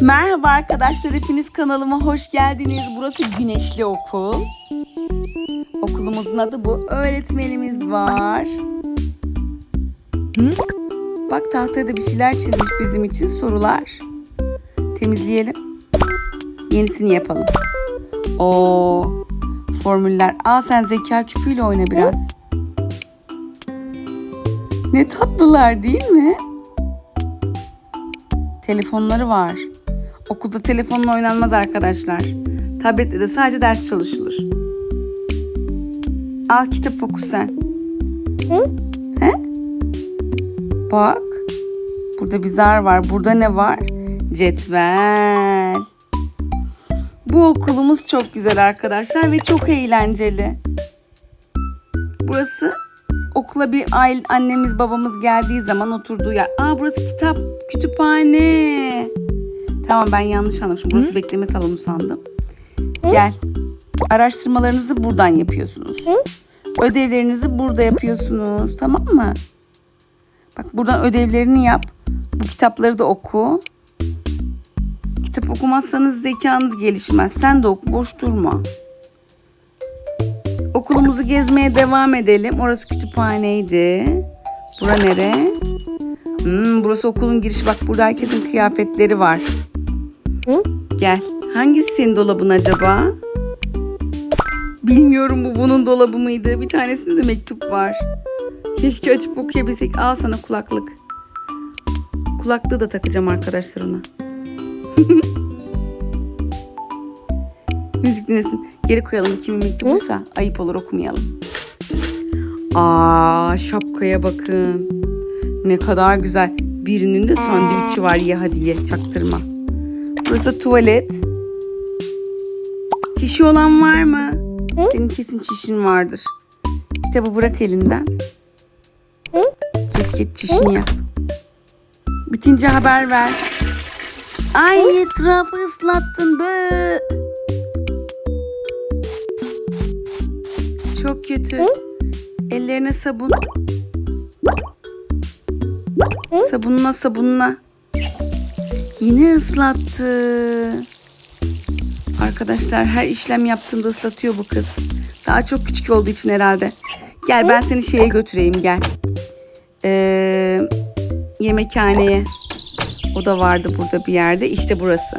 Merhaba arkadaşlar, hepiniz kanalıma hoş geldiniz. Burası Güneşli Okul. Okulumuzun adı bu. Öğretmenimiz var. Hı? Bak tahtaya da bir şeyler çizmiş bizim için sorular. Temizleyelim. Yenisini yapalım. Oo, formüller. Aa sen zeka küpüyle oyna biraz. Ne tatlılar değil mi? Telefonları var. Okulda telefonla oynanmaz arkadaşlar. Tabletle de sadece ders çalışılır. Al kitap oku sen. Hı? He? Bak. Burada bir zar var. Burada ne var? Cetvel. Bu okulumuz çok güzel arkadaşlar ve çok eğlenceli. Burası okula bir aile, annemiz babamız geldiği zaman oturduğu yer. Aa burası kitap, kütüphane. Tamam ben yanlış anlamışım. Burası bekleme salonu sandım. Gel. Araştırmalarınızı buradan yapıyorsunuz. Ödevlerinizi burada yapıyorsunuz. Tamam mı? Bak buradan ödevlerini yap. Bu kitapları da oku. Kitap okumazsanız zekanız gelişmez. Sen de oku, boş durma. Okulumuzu gezmeye devam edelim. Orası kütüphaneydi. Bura nere? Hmm, burası okulun girişi. Bak burada herkesin kıyafetleri var. Hı? Gel. Hangisi senin dolabın acaba? Bilmiyorum bu bunun dolabı mıydı? Bir tanesinde de mektup var. Keşke açıp okuyabilsek. Al sana kulaklık. Kulaklığı da takacağım arkadaşlar ona. Müzik dinlesin. Geri koyalım kimin mektubuysa. Ayıp olur okumayalım. Aa şapkaya bakın. Ne kadar güzel. Birinin de sandviçi var ye hadi ye çaktırma. Burası tuvalet. Çişi olan var mı? Hı? Senin kesin çişin vardır. Kitabı bırak elinden. Hı? Keşke çişini yap. Bitince haber ver. Ay etrafı ıslattın be. Çok kötü. Ellerine sabun. Sabunla sabunla. Yine ıslattı. Arkadaşlar her işlem yaptığında ıslatıyor bu kız. Daha çok küçük olduğu için herhalde. Gel ben seni şeye götüreyim gel. Ee, yemekhaneye. O da vardı burada bir yerde. İşte burası.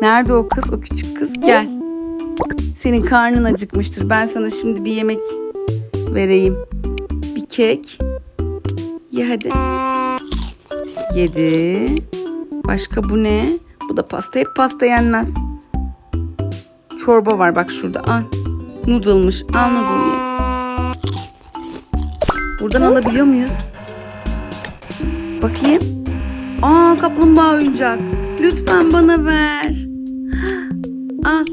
Nerede o kız? O küçük kız. Gel. Senin karnın acıkmıştır. Ben sana şimdi bir yemek vereyim. Bir kek. Ye hadi. Yedi. Başka bu ne? Bu da pasta. Hep pasta yenmez. Çorba var bak şurada. Al. Noodle'mış. Al noodle ye. Buradan alabiliyor muyuz? Bakayım. Aa kaplumbağa oyuncak. Lütfen bana ver. Al.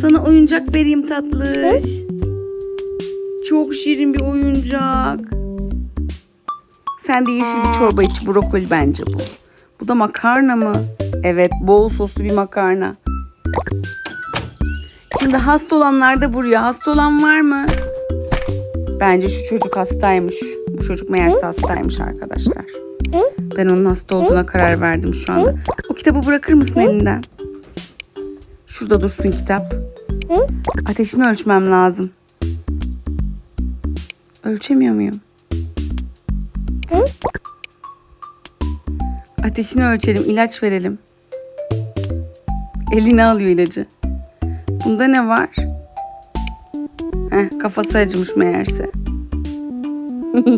Sana oyuncak vereyim tatlış. Çok şirin bir oyuncak. Sen de yeşil bir çorba iç. Brokoli bence bu. Bu da makarna mı? Evet bol soslu bir makarna. Şimdi hasta olanlar da buraya. Hasta olan var mı? Bence şu çocuk hastaymış. Bu çocuk meğerse hastaymış arkadaşlar. Ben onun hasta olduğuna karar verdim şu anda. O kitabı bırakır mısın elinden? Şurada dursun kitap. Ateşini ölçmem lazım. Ölçemiyor muyum? Ateşini ölçelim, ilaç verelim. Eline alıyor ilacı. Bunda ne var? Heh, kafası acımış meğerse.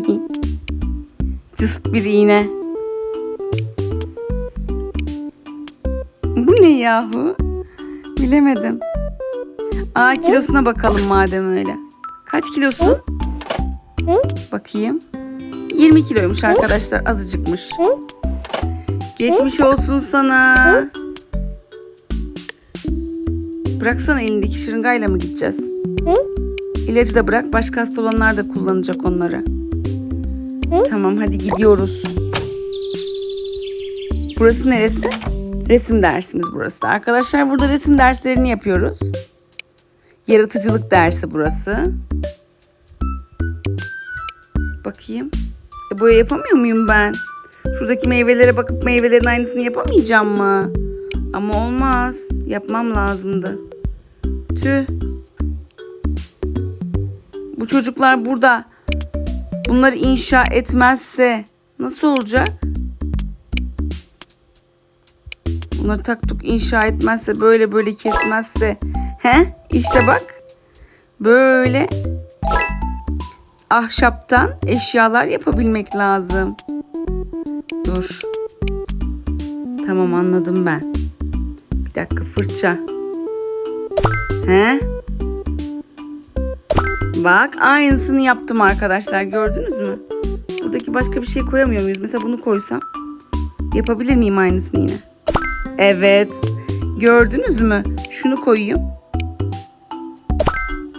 Cıst bir iğne. Bu ne yahu? Bilemedim. Aa kilosuna bakalım madem öyle. Kaç kilosu? Bakayım. 20 kiloymuş arkadaşlar. Azıcıkmış. Geçmiş olsun sana. Bıraksana elindeki şırıngayla mı gideceğiz? İlacı da bırak. Başka hasta olanlar da kullanacak onları. Tamam hadi gidiyoruz. Burası neresi? Resim dersimiz burası da. Arkadaşlar burada resim derslerini yapıyoruz. Yaratıcılık dersi burası. Bakayım. E, boya yapamıyor muyum ben? Şuradaki meyvelere bakıp meyvelerin aynısını yapamayacağım mı? Ama olmaz. Yapmam lazımdı. Tüh. Bu çocuklar burada bunları inşa etmezse nasıl olacak? Bunları taktuk inşa etmezse böyle böyle kesmezse he işte bak böyle ahşaptan eşyalar yapabilmek lazım. Dur. Tamam anladım ben. Bir dakika fırça. He? Bak aynısını yaptım arkadaşlar gördünüz mü? Buradaki başka bir şey koyamıyor muyuz? Mesela bunu koysam yapabilir miyim aynısını yine? Evet. Gördünüz mü? Şunu koyayım.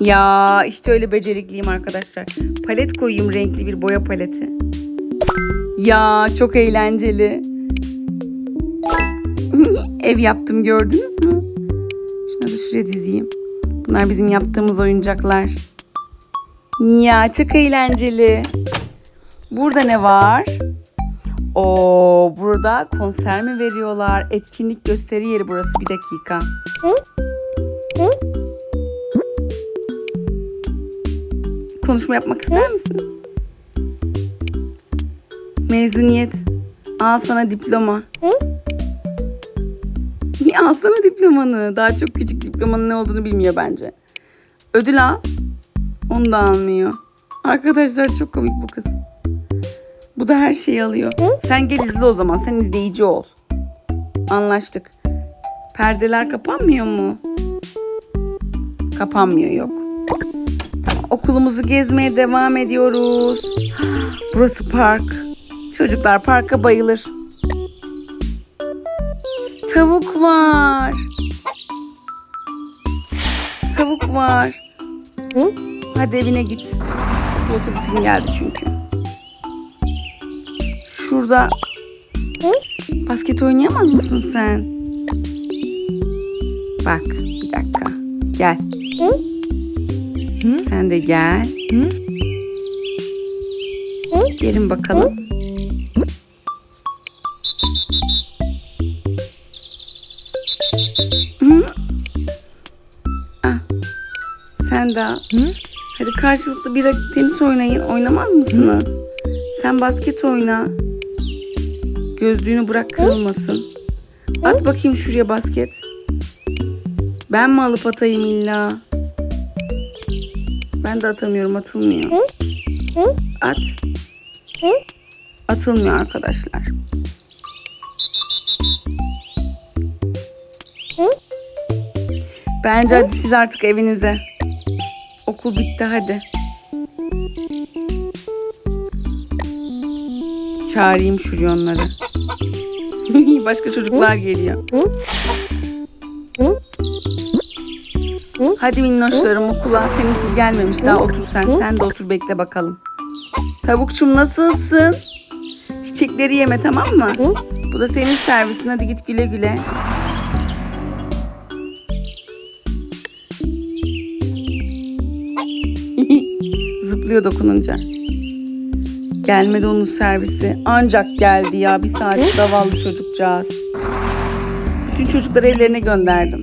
Ya işte öyle becerikliyim arkadaşlar. Palet koyayım renkli bir boya paleti. Ya çok eğlenceli. Ev yaptım gördünüz mü? Da şuraya dizeyim. Bunlar bizim yaptığımız oyuncaklar. Ya çok eğlenceli. Burada ne var? Oo, burada konser mi veriyorlar? Etkinlik gösteri yeri burası. Bir dakika. Konuşma yapmak ister misin? Mezuniyet. Al sana diploma. Hı? Al sana diplomanı. Daha çok küçük diplomanın ne olduğunu bilmiyor bence. Ödül al. Onu da almıyor. Arkadaşlar çok komik bu kız. Bu da her şeyi alıyor. Sen gel izle o zaman. Sen izleyici ol. Anlaştık. Perdeler kapanmıyor mu? Kapanmıyor yok. Tamam, okulumuzu gezmeye devam ediyoruz. Burası park. Çocuklar parka bayılır. Tavuk var. Tavuk var. Hı? Hadi evine git. Okul otobüsün geldi çünkü. Şurada Hı? basket oynayamaz mısın sen? Bak bir dakika. Gel. Hı? Sen de gel. Hı? Gelin bakalım. Hı? Ah. Sen de al. Hadi karşılıklı bir tenis oynayın. Oynamaz mısınız? Sen basket oyna. Gözlüğünü bırak kırılmasın. At bakayım şuraya basket. Ben mi alıp atayım illa? Ben de atamıyorum atılmıyor. Hı? At. Hı? Atılmıyor arkadaşlar. Bence hadi siz artık evinize. Okul bitti hadi. Çağırayım şuraya onları. Başka çocuklar geliyor. Hadi minnoşlarım okula. Seninki gelmemiş daha otur sen. Sen de otur bekle bakalım. Tavukçum nasılsın? Çiçekleri yeme tamam mı? Bu da senin servisin. Hadi git güle güle. Zıplıyor dokununca. Gelmedi onun servisi. Ancak geldi ya. Bir saat zavallı çocukcağız. Bütün çocukları evlerine gönderdim.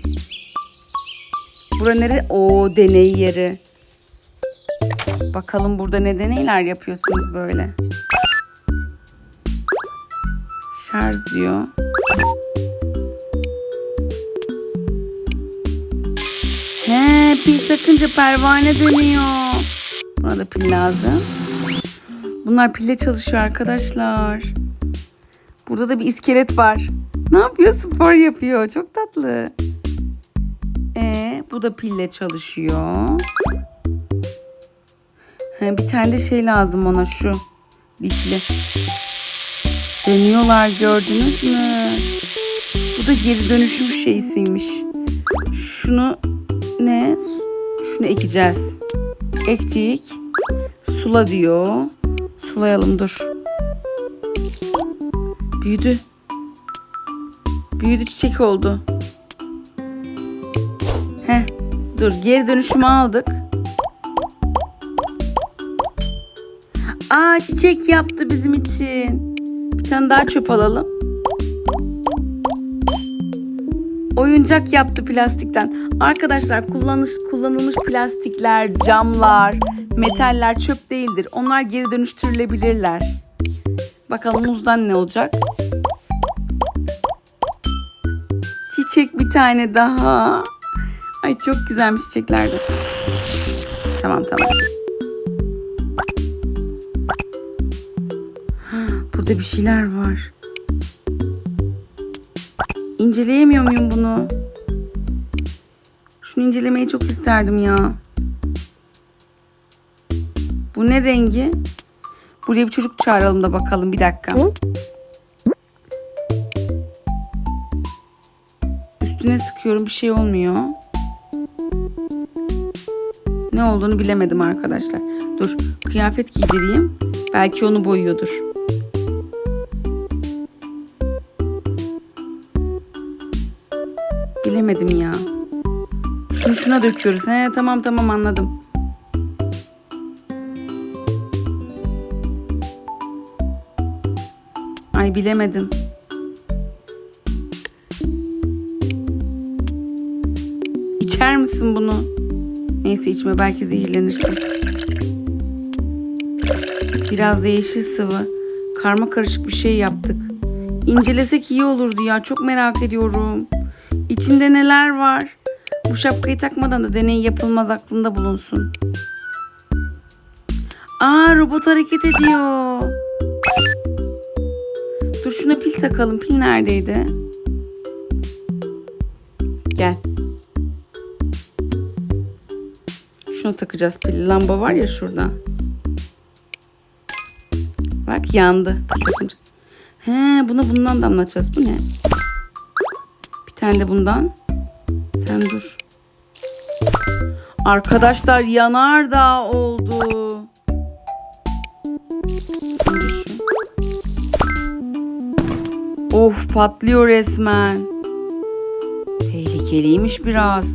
Bura nere? O deney yeri. Bakalım burada ne deneyler yapıyorsunuz böyle. Şarj diyor. He pil takınca pervane dönüyor. Da pil lazım. Bunlar pille çalışıyor arkadaşlar. Burada da bir iskelet var. Ne yapıyor? Spor yapıyor. Çok tatlı. E bu da pille çalışıyor. He, bir tane de şey lazım ona şu. Dişli. Dönüyorlar gördünüz mü? Bu da geri dönüşüm şeysiymiş. Şunu ne? Şunu ekeceğiz. Ektik. Sula diyor. Sulayalım dur. Büyüdü. Büyüdü çiçek oldu. Heh. Dur geri dönüşümü aldık. Aa çiçek yaptı bizim için. Bir tane daha çöp alalım. Oyuncak yaptı plastikten. Arkadaşlar kullanış, kullanılmış plastikler, camlar, metaller çöp değildir. Onlar geri dönüştürülebilirler. Bakalım muzdan ne olacak? Çiçek bir tane daha. Ay çok güzelmiş çiçekler de. Tamam tamam. Burada bir şeyler var. İnceleyemiyor muyum bunu? Şunu incelemeyi çok isterdim ya. Bu ne rengi? Buraya bir çocuk çağıralım da bakalım bir dakika. Hı? Üstüne sıkıyorum bir şey olmuyor. Ne olduğunu bilemedim arkadaşlar. Dur kıyafet giydireyim. Belki onu boyuyordur. Bilemedim ya. Şunu şuna döküyoruz. He tamam tamam anladım. Ay bilemedim. İçer misin bunu? Neyse içme belki zehirlenirsin. Biraz da yeşil sıvı. Karma karışık bir şey yaptık. İncelesek iyi olurdu ya. Çok merak ediyorum. İçinde neler var? Bu şapkayı takmadan da deney yapılmaz aklında bulunsun. Aa robot hareket ediyor. Şuna pil takalım. Pil neredeydi? Gel. Şunu takacağız pil. Lamba var ya şurada. Bak yandı. He buna bundan damlatacağız. Bu ne? Bir tane de bundan. Sen dur. Arkadaşlar yanardağ oldu. Of patlıyor resmen. Tehlikeliymiş biraz.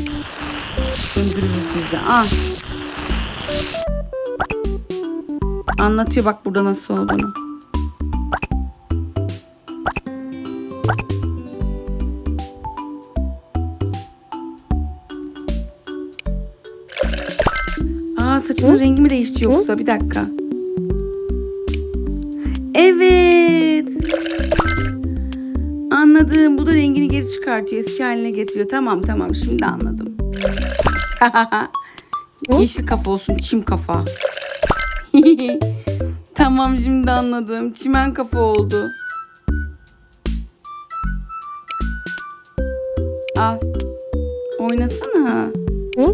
Söndürürüz biz de. Ah. Anlatıyor bak burada nasıl olduğunu. Aa saçının rengi mi değişti yoksa? Bir dakika. Anladım. Bu da rengini geri çıkartıyor. Eski haline getiriyor. Tamam tamam. Şimdi anladım. Yeşil kafa olsun. Çim kafa. tamam şimdi anladım. Çimen kafa oldu. Al. Oynasana. Hı?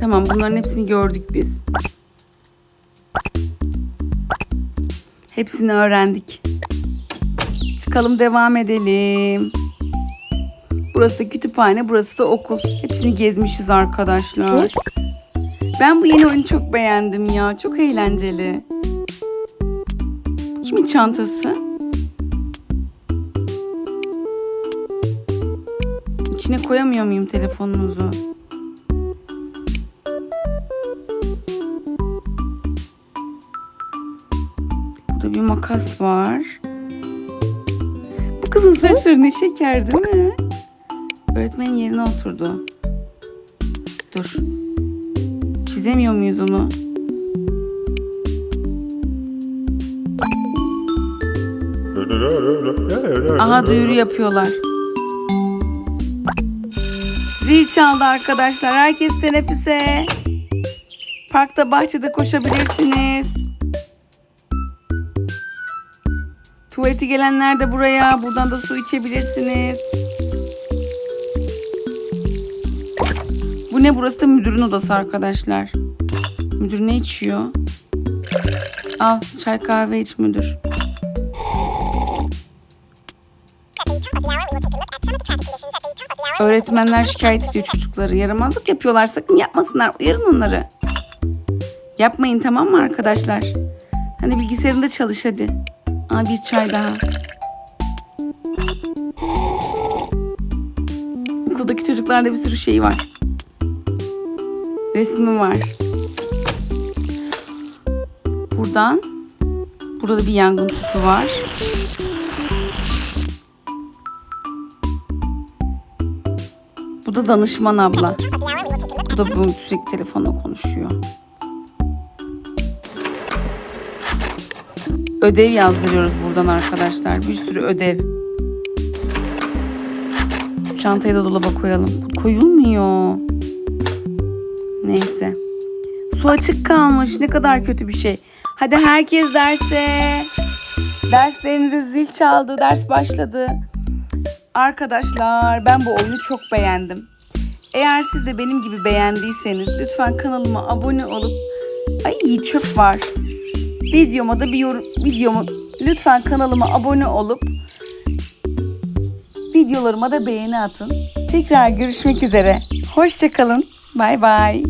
Tamam bunların hepsini gördük biz. Hepsini öğrendik. Çıkalım devam edelim. Burası kütüphane, burası da okul. Hepsini gezmişiz arkadaşlar. Ben bu yeni oyunu çok beğendim ya. Çok eğlenceli. Kimin çantası? İçine koyamıyor muyum telefonunuzu? Makas var. Bu kızın saçları ne şeker değil mi? Öğretmenin yerine oturdu. Dur. Çizemiyor muyuz onu? Aha duyuru yapıyorlar. Zil çaldı arkadaşlar. Herkes teneffüse. Parkta bahçede koşabilirsiniz. Tuvaleti gelenler de buraya. Buradan da su içebilirsiniz. Bu ne burası da müdürün odası arkadaşlar. Müdür ne içiyor? Al çay kahve iç müdür. Öğretmenler şikayet ediyor çocukları. Yaramazlık yapıyorlar. Sakın yapmasınlar. Uyarın onları. Yapmayın tamam mı arkadaşlar? Hani bilgisayarında çalış hadi. Aa bir çay daha. Okuldaki çocuklarda bir sürü şey var. resmi var. Buradan burada da bir yangın tüpü var. Bu da danışman abla. Bu da bu sürekli telefonla konuşuyor. Ödev yazdırıyoruz buradan arkadaşlar. Bir sürü ödev. Şu çantayı da dolaba koyalım. Koyulmuyor. Neyse. Su açık kalmış. Ne kadar kötü bir şey. Hadi herkes derse. Derslerinize zil çaldı. Ders başladı. Arkadaşlar ben bu oyunu çok beğendim. Eğer siz de benim gibi beğendiyseniz lütfen kanalıma abone olup ay çöp var. Videoma da bir yorum videomu lütfen kanalıma abone olup videolarıma da beğeni atın. Tekrar görüşmek üzere. Hoşçakalın. Bay bay.